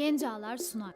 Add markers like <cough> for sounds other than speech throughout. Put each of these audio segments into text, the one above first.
Gencalar sunar.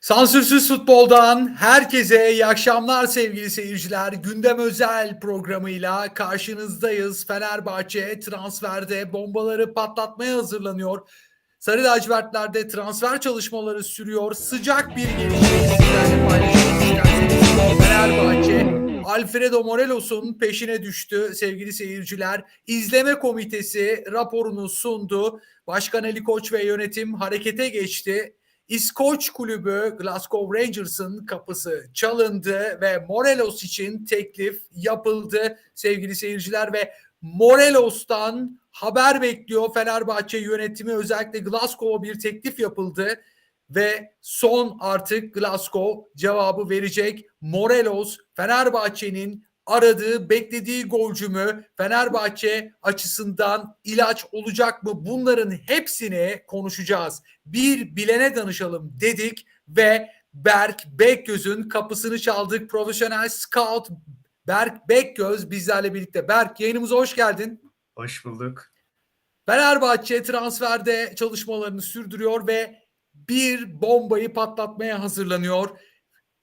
Sansürsüz futboldan herkese iyi akşamlar sevgili seyirciler. Gündem özel programıyla karşınızdayız. Fenerbahçe transferde bombaları patlatmaya hazırlanıyor. Sarı lacivertlerde transfer çalışmaları sürüyor. Sıcak bir gelişmeyi sizlerle isterseniz Fenerbahçe Alfredo Morelos'un peşine düştü sevgili seyirciler. İzleme komitesi raporunu sundu. Başkan Ali Koç ve yönetim harekete geçti. İskoç kulübü Glasgow Rangers'ın kapısı çalındı ve Morelos için teklif yapıldı sevgili seyirciler ve Morelos'tan haber bekliyor Fenerbahçe yönetimi özellikle Glasgow'a bir teklif yapıldı ve son artık Glasgow cevabı verecek. Morelos Fenerbahçe'nin aradığı, beklediği golcü mü? Fenerbahçe açısından ilaç olacak mı? Bunların hepsini konuşacağız. Bir bilene danışalım dedik ve Berk Bekgöz'ün kapısını çaldık. Profesyonel scout Berk Bekgöz bizlerle birlikte. Berk yayınımıza hoş geldin. Hoş bulduk. Fenerbahçe transferde çalışmalarını sürdürüyor ve bir bombayı patlatmaya hazırlanıyor.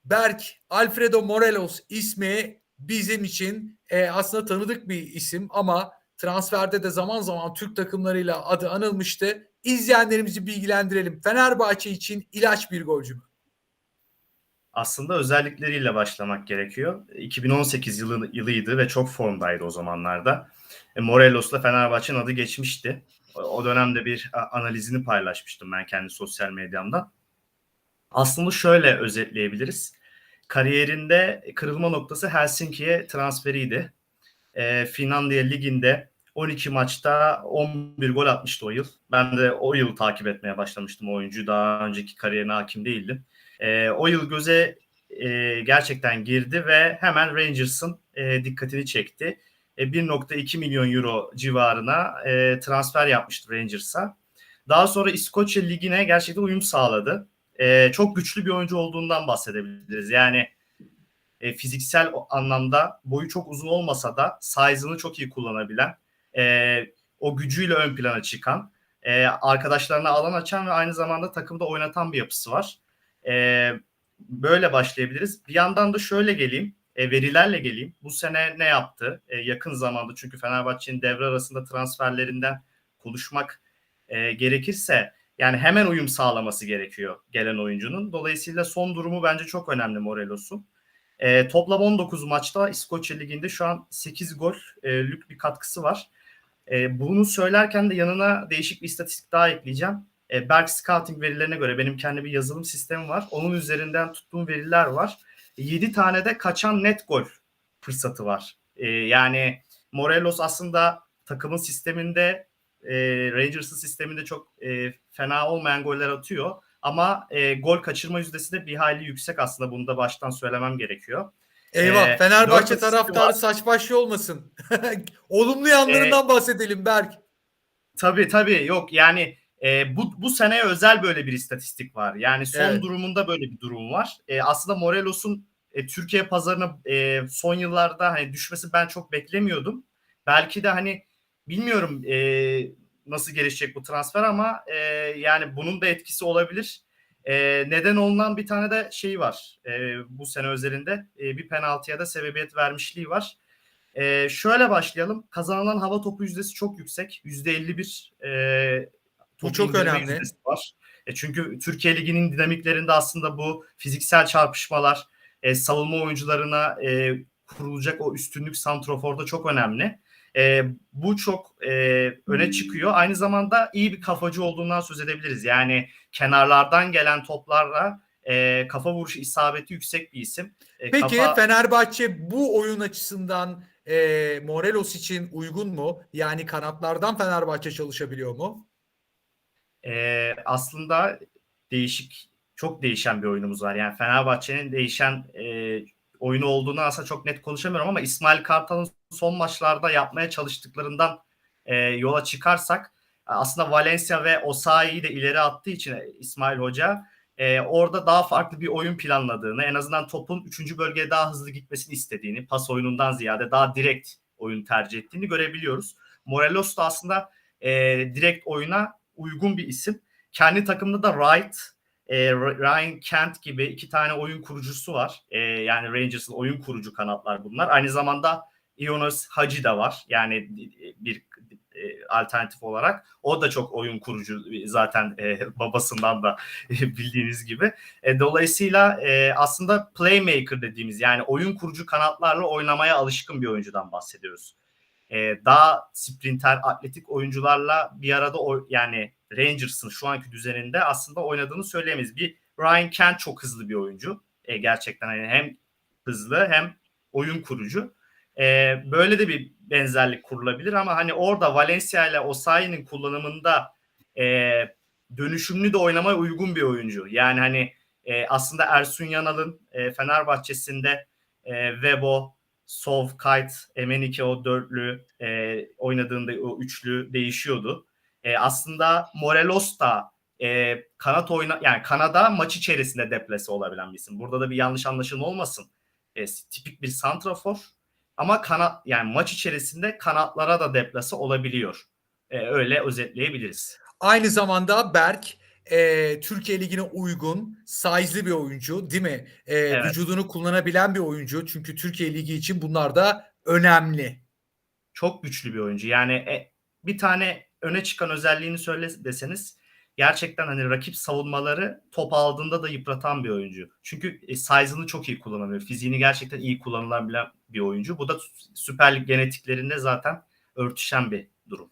Berk Alfredo Morelos ismi bizim için e, aslında tanıdık bir isim ama transferde de zaman zaman Türk takımlarıyla adı anılmıştı. İzleyenlerimizi bilgilendirelim. Fenerbahçe için ilaç bir golcü mü? Aslında özellikleriyle başlamak gerekiyor. 2018 yılı, yılıydı ve çok formdaydı o zamanlarda. E, Morelos'la Fenerbahçe'nin adı geçmişti. O, dönemde bir analizini paylaşmıştım ben kendi sosyal medyamda. Aslında şöyle özetleyebiliriz. Kariyerinde kırılma noktası Helsinki'ye transferiydi. E, Finlandiya Ligi'nde 12 maçta 11 gol atmıştı o yıl. Ben de o yıl takip etmeye başlamıştım o oyuncuyu. Daha önceki kariyerine hakim değildim. E, o yıl göze e, gerçekten girdi ve hemen Rangers'ın e, dikkatini çekti. E, 1.2 milyon euro civarına e, transfer yapmıştı Rangers'a. Daha sonra İskoçya Ligi'ne gerçekten uyum sağladı. E, çok güçlü bir oyuncu olduğundan bahsedebiliriz. Yani e, fiziksel anlamda boyu çok uzun olmasa da size'ını çok iyi kullanabilen, e, o gücüyle ön plana çıkan, e, arkadaşlarına alan açan ve aynı zamanda takımda oynatan bir yapısı var. E, böyle başlayabiliriz. Bir yandan da şöyle geleyim, e, verilerle geleyim. Bu sene ne yaptı? E, yakın zamanda çünkü Fenerbahçe'nin devre arasında transferlerinden konuşmak e, gerekirse yani hemen uyum sağlaması gerekiyor gelen oyuncunun. Dolayısıyla son durumu bence çok önemli Morelos'un. E, toplam 19 maçta İskoçya Ligi'nde şu an 8 gol e, lük bir katkısı var. E, bunu söylerken de yanına değişik bir istatistik daha ekleyeceğim. E, Berk Scouting verilerine göre benim kendi bir yazılım sistemi var. Onun üzerinden tuttuğum veriler var. 7 tane de kaçan net gol fırsatı var. E, yani Morelos aslında takımın sisteminde e, Rangers'ın sisteminde çok e, fena olmayan goller atıyor. Ama e, gol kaçırma yüzdesi de bir hayli yüksek aslında. Bunu da baştan söylemem gerekiyor. Eyvah Ee, Fenerbahçe taraftarı asisti saç başı olmasın. <laughs> Olumlu yanlarından bahsedelim Berk. Tabii tabii yok yani e, bu, bu seneye özel böyle bir istatistik var. Yani son Evet. durumunda böyle bir durum var. E, aslında Morelos'un e, Türkiye pazarına e, son yıllarda hani düşmesi ben çok beklemiyordum. Belki de hani bilmiyorum e, nasıl gelişecek bu transfer ama e, yani bunun da etkisi olabilir. E, neden olunan bir tane de şey var e, bu sene özelinde e, bir penaltıya da sebebiyet vermişliği var. E, şöyle başlayalım. Kazanılan hava topu yüzdesi çok yüksek. Yüzde 51 e, Bu çok önemli. Var. E, çünkü Türkiye Ligi'nin dinamiklerinde aslında bu fiziksel çarpışmalar, e, savunma oyuncularına e, kurulacak o üstünlük santroforda çok önemli. E, bu çok e, öne çıkıyor. Aynı zamanda iyi bir kafacı olduğundan söz edebiliriz. Yani kenarlardan gelen toplarla e, kafa vuruşu isabeti yüksek bir isim. E, Peki kafa- Fenerbahçe bu oyun açısından e, Morelos için uygun mu? Yani kanatlardan Fenerbahçe çalışabiliyor mu? Ee, aslında değişik, çok değişen bir oyunumuz var. Yani Fenerbahçe'nin değişen e, oyunu olduğunu aslında çok net konuşamıyorum ama İsmail Kartal'ın son maçlarda yapmaya çalıştıklarından e, yola çıkarsak aslında Valencia ve Osayi'yi de ileri attığı için İsmail Hoca e, e, orada daha farklı bir oyun planladığını, en azından topun 3. bölgeye daha hızlı gitmesini istediğini, pas oyunundan ziyade daha direkt oyun tercih ettiğini görebiliyoruz. Morelos da aslında e, direkt oyuna uygun bir isim. Kendi takımında da Wright, e, Ryan Kent gibi iki tane oyun kurucusu var. E, yani Rangers'ın oyun kurucu kanatlar bunlar. Aynı zamanda Ionas Hacı da var. Yani bir e, alternatif olarak. O da çok oyun kurucu zaten e, <laughs> babasından da <laughs> bildiğiniz gibi. E, dolayısıyla e, aslında playmaker dediğimiz yani oyun kurucu kanatlarla oynamaya alışkın bir oyuncudan bahsediyoruz. E, daha sprinter, atletik oyuncularla bir arada o, yani Rangers'ın şu anki düzeninde aslında oynadığını söyleyemeyiz. Bir Ryan Kent çok hızlı bir oyuncu. E, gerçekten hani hem hızlı hem oyun kurucu. E, böyle de bir benzerlik kurulabilir ama hani orada Valencia ile Osayi'nin kullanımında e, dönüşümlü de oynamaya uygun bir oyuncu. Yani hani e, aslında Ersun Yanal'ın e, Fenerbahçe'sinde e, Webo, Sov, Kite, Emenike o dörtlü e, oynadığında o üçlü değişiyordu. E, aslında Morelos da e, kanat oyna yani Kanada maç içerisinde deplese olabilen bir isim. Burada da bir yanlış anlaşılma olmasın. E, tipik bir santrafor ama kanat yani maç içerisinde kanatlara da deplase olabiliyor. E, öyle özetleyebiliriz. Aynı zamanda Berk e, Türkiye Ligi'ne uygun, size'lı bir oyuncu değil mi? E, Evet. Vücudunu kullanabilen bir oyuncu. Çünkü Türkiye Ligi için bunlar da önemli. Çok güçlü bir oyuncu. Yani e, bir tane öne çıkan özelliğini söyle deseniz gerçekten hani rakip savunmaları top aldığında da yıpratan bir oyuncu. Çünkü e, size'ını çok iyi kullanabiliyor. Fiziğini gerçekten iyi kullanılabilen bir oyuncu. Bu da Süper Lig genetiklerinde zaten örtüşen bir durum.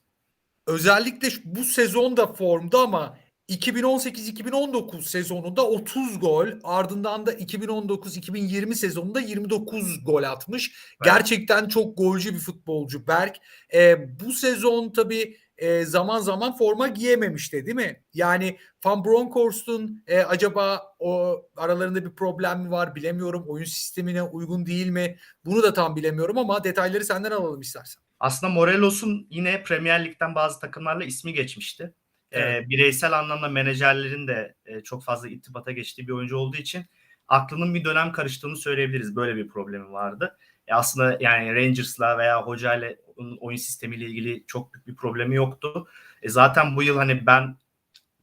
Özellikle bu sezon da formda ama 2018-2019 sezonunda 30 gol ardından da 2019-2020 sezonunda 29 gol atmış. Gerçekten çok golcü bir futbolcu Berk. Ee, bu sezon tabii e, zaman zaman forma giyememişti değil mi? Yani Van Bronckhorst'un e, acaba o aralarında bir problem mi var bilemiyorum. Oyun sistemine uygun değil mi? Bunu da tam bilemiyorum ama detayları senden alalım istersen. Aslında Morelos'un yine Premier Lig'den bazı takımlarla ismi geçmişti. Evet. Ee, bireysel anlamda menajerlerin de e, çok fazla irtibata geçtiği bir oyuncu olduğu için aklının bir dönem karıştığını söyleyebiliriz. Böyle bir problemi vardı. E, aslında yani Rangers'la veya hocayla oyun sistemiyle ilgili çok büyük bir problemi yoktu. E, zaten bu yıl hani ben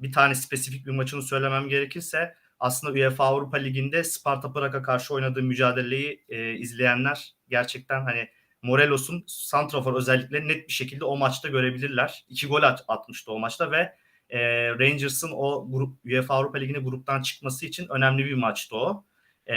bir tane spesifik bir maçını söylemem gerekirse aslında UEFA Avrupa Ligi'nde Sparta Prag'a karşı oynadığı mücadeleyi e, izleyenler gerçekten hani Morelos'un santrafor özelliklerini net bir şekilde o maçta görebilirler. İki gol at, atmıştı o maçta ve e, Rangers'ın o grup UEFA Avrupa Ligi'ne gruptan çıkması için önemli bir maçtı o. E,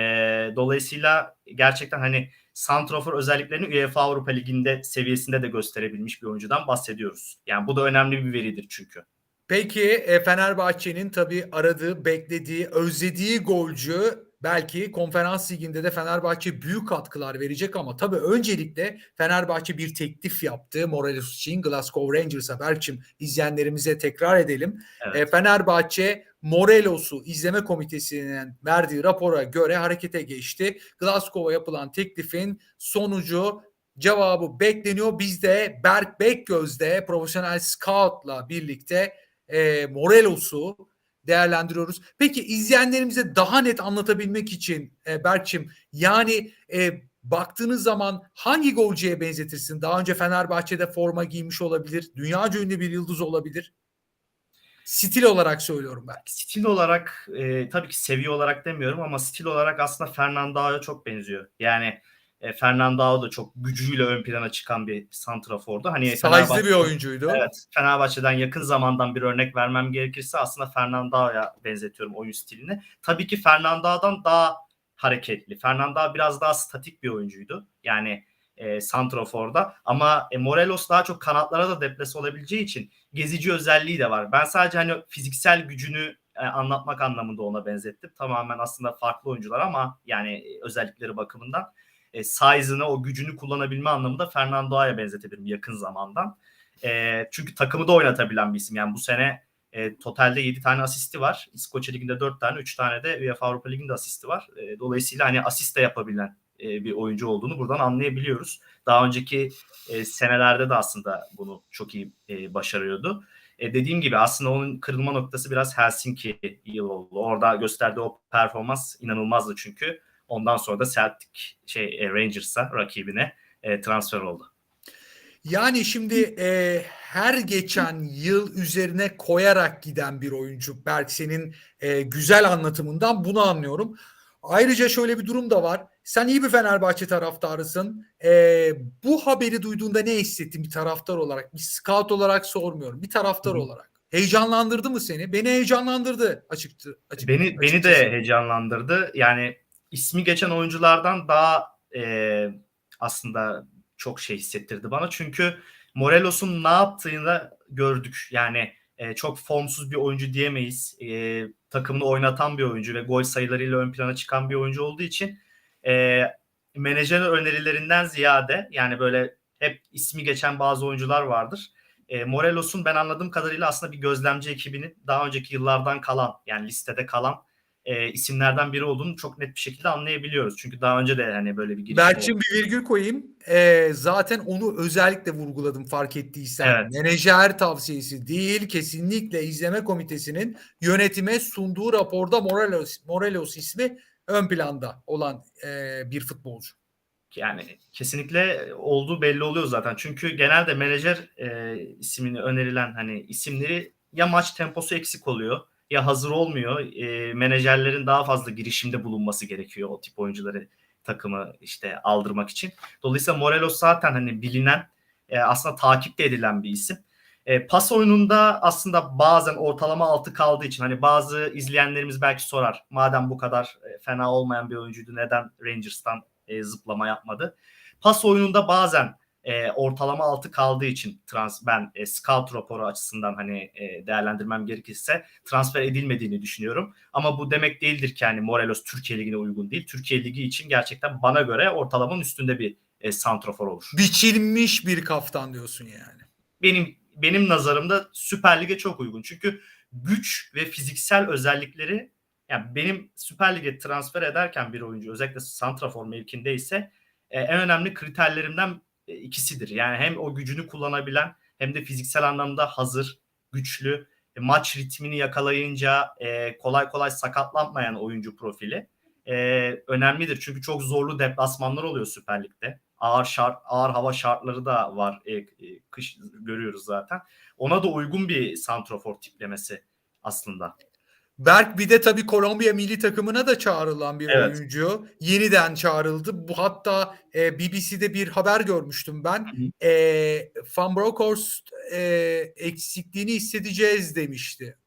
dolayısıyla gerçekten hani santrafor özelliklerini UEFA Avrupa Ligi'nde seviyesinde de gösterebilmiş bir oyuncudan bahsediyoruz. Yani bu da önemli bir veridir çünkü. Peki e, Fenerbahçe'nin tabii aradığı, beklediği, özlediği golcü belki konferans liginde de Fenerbahçe büyük katkılar verecek ama tabii öncelikle Fenerbahçe bir teklif yaptı Morelos için Glasgow Rangers'a. Berçim izleyenlerimize tekrar edelim. Evet. E, Fenerbahçe Morelos'u izleme komitesinin verdiği rapora göre harekete geçti. Glasgow'a yapılan teklifin sonucu cevabı bekleniyor. Biz de Berk Bekgöz'de profesyonel scout'la birlikte e, Morelos'u değerlendiriyoruz. Peki izleyenlerimize daha net anlatabilmek için e, Berk'cim yani e, baktığınız zaman hangi golcüye benzetirsin? Daha önce Fenerbahçe'de forma giymiş olabilir. Dünyaca ünlü bir yıldız olabilir. Stil olarak söylüyorum ben. Stil olarak e, tabii ki seviye olarak demiyorum ama stil olarak aslında Fernando'ya çok benziyor. Yani e, Fernando da çok gücüyle ön plana çıkan bir santrafordu. Hani Fenerbahçe- bir oyuncuydu. Evet. Fenerbahçe'den yakın zamandan bir örnek vermem gerekirse aslında Fernando'ya benzetiyorum oyun stilini. Tabii ki Fernando'dan daha hareketli. Fernando biraz daha statik bir oyuncuydu. Yani e, santraforda ama e, Morelos daha çok kanatlara da deplase olabileceği için gezici özelliği de var. Ben sadece hani fiziksel gücünü e, anlatmak anlamında ona benzettim. Tamamen aslında farklı oyuncular ama yani e, özellikleri bakımından e, size'ını o gücünü kullanabilme anlamında Fernando'ya benzetebilirim yakın zamandan. E, çünkü takımı da oynatabilen bir isim. Yani bu sene e, totalde 7 tane asisti var. İskoçya Ligi'nde 4 tane, 3 tane de UEFA Avrupa Ligi'nde asisti var. E, dolayısıyla hani asist de yapabilen e, bir oyuncu olduğunu buradan anlayabiliyoruz. Daha önceki e, senelerde de aslında bunu çok iyi e, başarıyordu. E, dediğim gibi aslında onun kırılma noktası biraz Helsinki yıl oldu. Orada gösterdiği o performans inanılmazdı çünkü. Ondan sonra da Celtic şey e, Rangers'a rakibine e, transfer oldu. Yani şimdi e, her geçen yıl üzerine koyarak giden bir oyuncu. Berk senin e, güzel anlatımından bunu anlıyorum. Ayrıca şöyle bir durum da var. Sen iyi bir Fenerbahçe taraftarısın. E, bu haberi duyduğunda ne hissettin bir taraftar olarak? Bir scout olarak sormuyorum. Bir taraftar Hı olarak. Heyecanlandırdı mı seni? Beni heyecanlandırdı açıkçası. açık, Beni beni de heyecanlandırdı. Yani ismi geçen oyunculardan daha e, aslında çok şey hissettirdi bana. Çünkü Morelos'un ne yaptığını da gördük. Yani e, çok formsuz bir oyuncu diyemeyiz. E, takımını oynatan bir oyuncu ve gol sayılarıyla ön plana çıkan bir oyuncu olduğu için e, menajerin önerilerinden ziyade yani böyle hep ismi geçen bazı oyuncular vardır. E, Morelos'un ben anladığım kadarıyla aslında bir gözlemci ekibinin daha önceki yıllardan kalan yani listede kalan e, isimlerden biri olduğunu çok net bir şekilde anlayabiliyoruz. Çünkü daha önce de hani böyle bir girişim Berk'cim oldu. bir virgül koyayım. Ee, zaten onu özellikle vurguladım fark ettiysen. Evet. Menajer tavsiyesi değil kesinlikle izleme komitesinin yönetime sunduğu raporda Morelos, Morelos ismi ön planda olan e, bir futbolcu. Yani kesinlikle olduğu belli oluyor zaten. Çünkü genelde menajer e, ismini önerilen hani isimleri ya maç temposu eksik oluyor ya hazır olmuyor. E, menajerlerin daha fazla girişimde bulunması gerekiyor o tip oyuncuları takımı işte aldırmak için. Dolayısıyla Morelos zaten hani bilinen e, aslında takip de edilen bir isim. E, pas oyununda aslında bazen ortalama altı kaldığı için hani bazı izleyenlerimiz belki sorar. Madem bu kadar fena olmayan bir oyuncuydu neden Rangers'tan e, zıplama yapmadı? Pas oyununda bazen e, ortalama altı kaldığı için trans ben e, scout raporu açısından hani e, değerlendirmem gerekirse transfer edilmediğini düşünüyorum. Ama bu demek değildir ki hani Morelos Türkiye Ligi'ne uygun değil. Türkiye Ligi için gerçekten bana göre ortalamanın üstünde bir e, santrofor olur. Biçilmiş bir kaftan diyorsun yani. benim benim nazarımda Süper Lig'e çok uygun. Çünkü güç ve fiziksel özellikleri yani benim Süper Lig'e transfer ederken bir oyuncu özellikle santrafor mevkindeyse e, en önemli kriterlerimden ikisidir. Yani hem o gücünü kullanabilen hem de fiziksel anlamda hazır, güçlü, e, maç ritmini yakalayınca e, kolay kolay sakatlanmayan oyuncu profili e, önemlidir. Çünkü çok zorlu deplasmanlar oluyor Süper Lig'de. Ağır şart, ağır hava şartları da var. E, e, kış görüyoruz zaten. Ona da uygun bir santrofor tiplemesi aslında. Berk bir de tabii Kolombiya milli takımına da çağrılan bir Evet. oyuncu. Yeniden çağrıldı. Bu hatta e, BBC'de bir haber görmüştüm ben. Hı E, Van Bronckhorst e, eksikliğini hissedeceğiz demişti.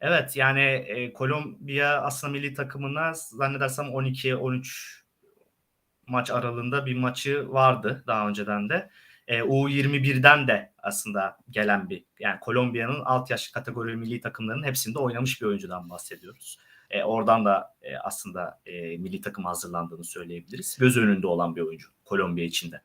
Evet yani e, Kolombiya aslında milli takımına zannedersem 12-13 maç aralığında bir maçı vardı daha önceden de. E, U21'den de aslında gelen bir yani Kolombiya'nın alt yaş kategori milli takımlarının hepsinde oynamış bir oyuncudan bahsediyoruz. E, oradan da e, aslında e, milli takım hazırlandığını söyleyebiliriz. Göz önünde olan bir oyuncu Kolombiya içinde.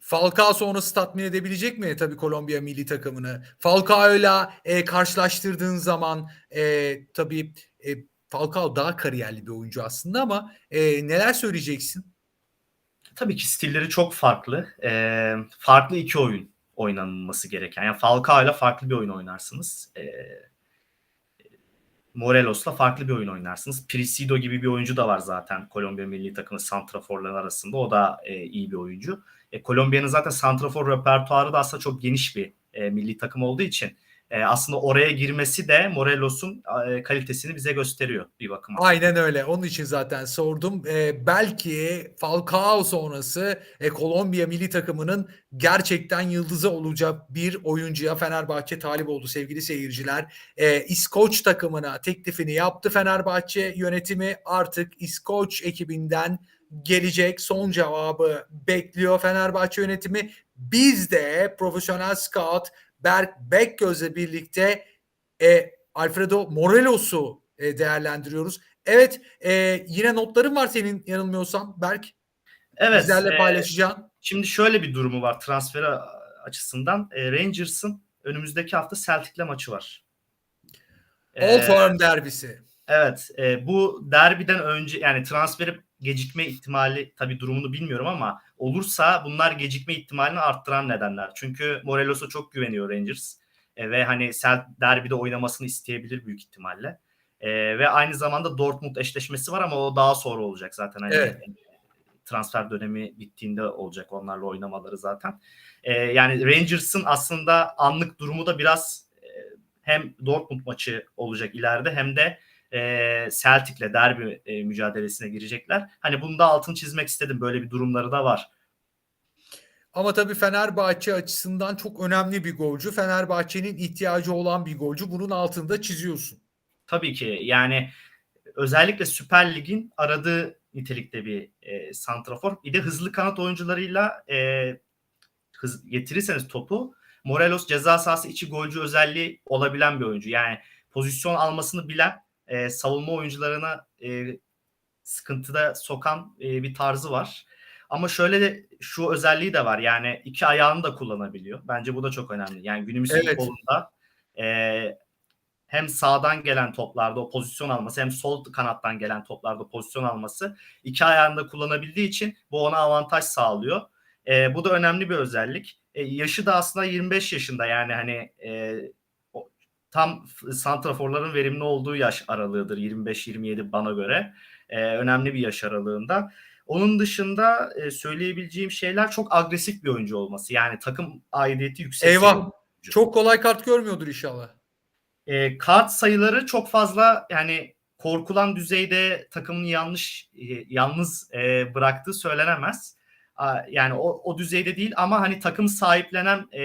Falcao sonrası tatmin edebilecek mi tabii Kolombiya milli takımını? Falcao'yla e, karşılaştırdığın zaman e, tabii e, Falcao daha kariyerli bir oyuncu aslında ama e, neler söyleyeceksin? Tabii ki stilleri çok farklı. Ee, farklı iki oyun oynanılması gereken. Yani Falcao ile farklı bir oyun oynarsınız. Ee, Morelos'la farklı bir oyun oynarsınız. Prisido gibi bir oyuncu da var zaten Kolombiya milli takımı santraforların arasında. O da e, iyi bir oyuncu. E, Kolombiya'nın zaten santrafor repertuarı da aslında çok geniş bir e, milli takım olduğu için e, aslında oraya girmesi de Morelos'un e, kalitesini bize gösteriyor bir bakıma. Aynen öyle. Onun için zaten sordum. Ee, belki Falcao sonrası e, Kolombiya milli takımının gerçekten yıldızı olacak bir oyuncuya Fenerbahçe talip oldu sevgili seyirciler. Ee, İskoç takımına teklifini yaptı Fenerbahçe yönetimi. Artık İskoç ekibinden gelecek son cevabı bekliyor Fenerbahçe yönetimi. Biz de profesyonel scout Berk Bekgöz'le birlikte e, Alfredo Morelos'u e, değerlendiriyoruz. Evet e, yine notların var senin yanılmıyorsam Berk. Evet. Bizlerle e, paylaşacağın. Şimdi şöyle bir durumu var transfer açısından. E, Rangers'ın önümüzdeki hafta Celtic'le maçı var. E, Old Firm derbisi. Evet. e, bu derbiden önce yani transferi gecikme ihtimali tabii durumunu bilmiyorum ama olursa bunlar gecikme ihtimalini arttıran nedenler. Çünkü Morelos'a çok güveniyor Rangers. E, ve hani Celt derbide oynamasını isteyebilir büyük ihtimalle. E, ve aynı zamanda Dortmund eşleşmesi var ama o daha sonra olacak zaten. Hani Evet. transfer dönemi bittiğinde olacak onlarla oynamaları zaten. E, yani Rangers'ın aslında anlık durumu da biraz e, hem Dortmund maçı olacak ileride hem de e, Celtic'le derbi e, mücadelesine girecekler. Hani bunu da altını çizmek istedim. Böyle bir durumları da var. Ama tabii Fenerbahçe açısından çok önemli bir golcü. Fenerbahçe'nin ihtiyacı olan bir golcü. Bunun altında çiziyorsun. Tabii ki yani özellikle Süper Lig'in aradığı nitelikte bir e, santrafor. Bir de hızlı kanat oyuncularıyla e, hız, getirirseniz topu Morelos ceza sahası içi golcü özelliği olabilen bir oyuncu. Yani pozisyon almasını bilen e, savunma oyuncularına e, sıkıntıda sokan e, bir tarzı var. Ama şöyle de şu özelliği de var. Yani iki ayağını da kullanabiliyor. Bence bu da çok önemli. Yani günümüz Evet. futbolunda e, hem sağdan gelen toplarda o pozisyon alması hem sol kanattan gelen toplarda pozisyon alması iki ayağını da kullanabildiği için bu ona avantaj sağlıyor. E, bu da önemli bir özellik. E, yaşı da aslında 25 yaşında yani hani e, tam santraforların verimli olduğu yaş aralığıdır 25-27 bana göre. E, önemli bir yaş aralığında. Onun dışında e, söyleyebileceğim şeyler çok agresif bir oyuncu olması. Yani takım aidiyeti yüksek. Eyvah. Çok kolay kart görmüyordur inşallah. E, kart sayıları çok fazla yani korkulan düzeyde takımını yanlış e, yalnız e, bıraktığı söylenemez. Yani o, o düzeyde değil ama hani takım sahiplenen e,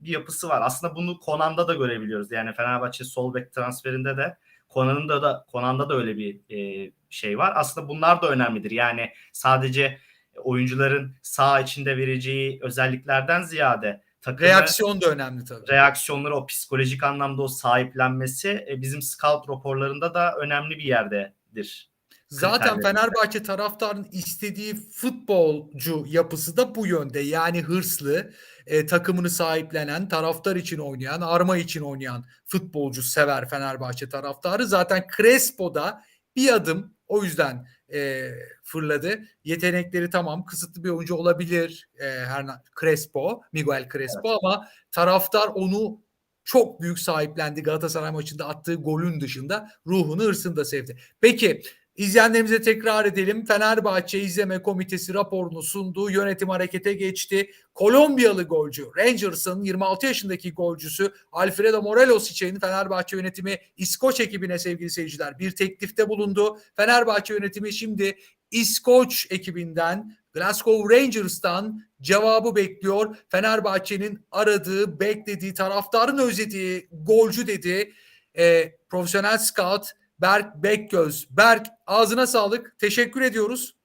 bir yapısı var. Aslında bunu Konan'da da görebiliyoruz. Yani Fenerbahçe sol bek transferinde de Konan'ın da da Konan'da da öyle bir e, şey var. Aslında bunlar da önemlidir. Yani sadece oyuncuların sağ içinde vereceği özelliklerden ziyade takımı Reaksiyon da önemli tabii. reaksiyonları o psikolojik anlamda o sahiplenmesi e, bizim scout raporlarında da önemli bir yerdedir. Zaten. Fenerbahçe taraftarının istediği futbolcu yapısı da bu yönde. Yani hırslı, e, takımını sahiplenen, taraftar için oynayan, arma için oynayan futbolcu sever Fenerbahçe taraftarı. Zaten Crespo da bir adım o yüzden e, fırladı. Yetenekleri tamam kısıtlı bir oyuncu olabilir e, her na- Crespo, Miguel Crespo ama taraftar onu çok büyük sahiplendi. Galatasaray maçında attığı golün dışında ruhunu, hırsını da sevdi. Peki İzleyenlerimize tekrar edelim. Fenerbahçe İzleme Komitesi raporunu sunduğu yönetim harekete geçti. Kolombiyalı golcü Rangers'ın 26 yaşındaki golcüsü Alfredo Morelos için Fenerbahçe yönetimi İskoç ekibine sevgili seyirciler bir teklifte bulundu. Fenerbahçe yönetimi şimdi İskoç ekibinden Glasgow Rangers'tan cevabı bekliyor. Fenerbahçe'nin aradığı, beklediği, taraftarın özlediği golcü dedi. E, profesyonel scout Berk Bekgöz. Berk ağzına sağlık. Teşekkür ediyoruz.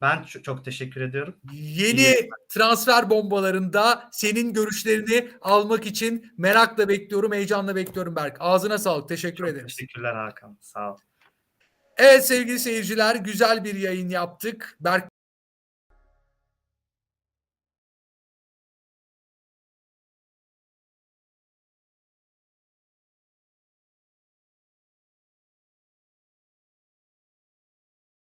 Ben çok teşekkür ediyorum. Yeni İyi. transfer bombalarında senin görüşlerini almak için merakla bekliyorum, heyecanla bekliyorum Berk. Ağzına sağlık. Teşekkür Çok ederiz. teşekkürler Hakan. Sağ ol. Evet sevgili seyirciler güzel bir yayın yaptık. Berk